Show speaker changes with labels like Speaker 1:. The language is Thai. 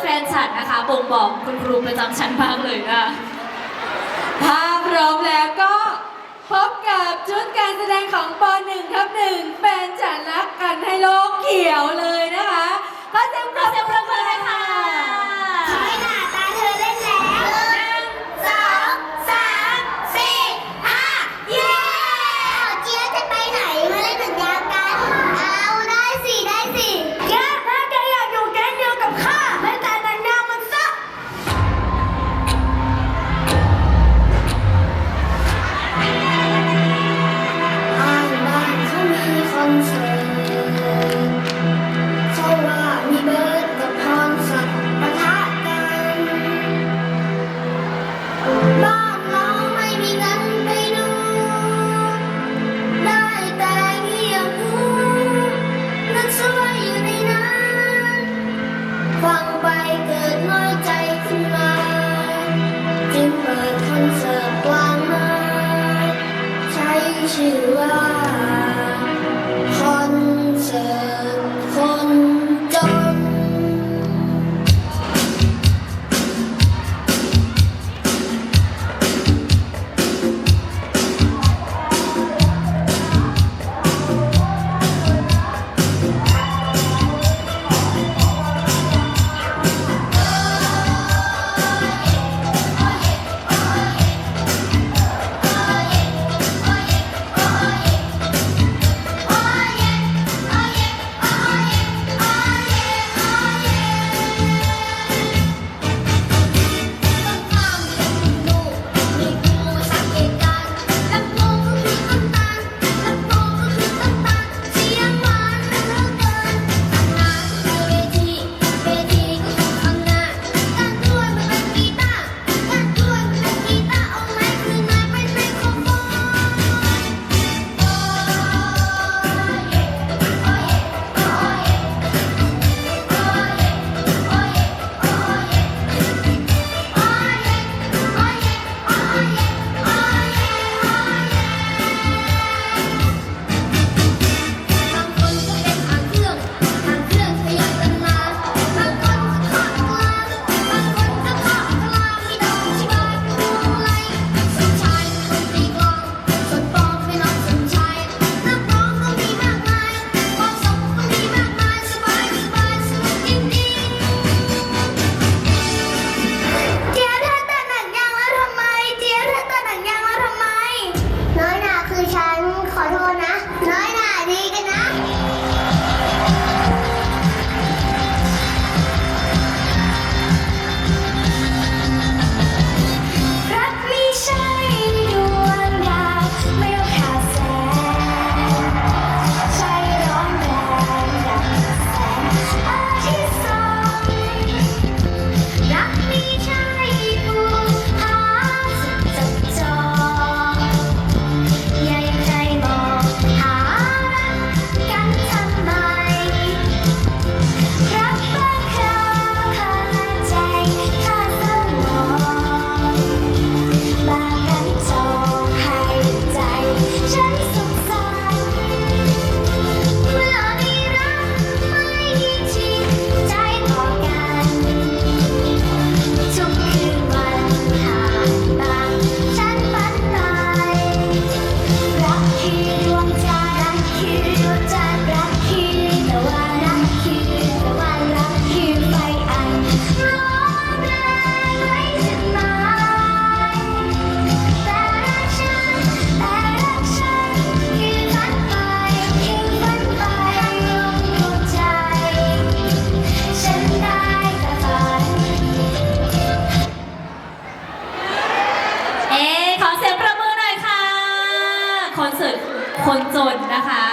Speaker 1: แฟนฉันนะคะบ่งบอกคุณครูประจำชั้นมากเลยค่ะ
Speaker 2: ถ้าพร้อมแล้วก็พบกับชุดการแสดงของป .1 ครับ
Speaker 3: หนึ่งแฟนฉัน
Speaker 1: you. คนจนนะคะ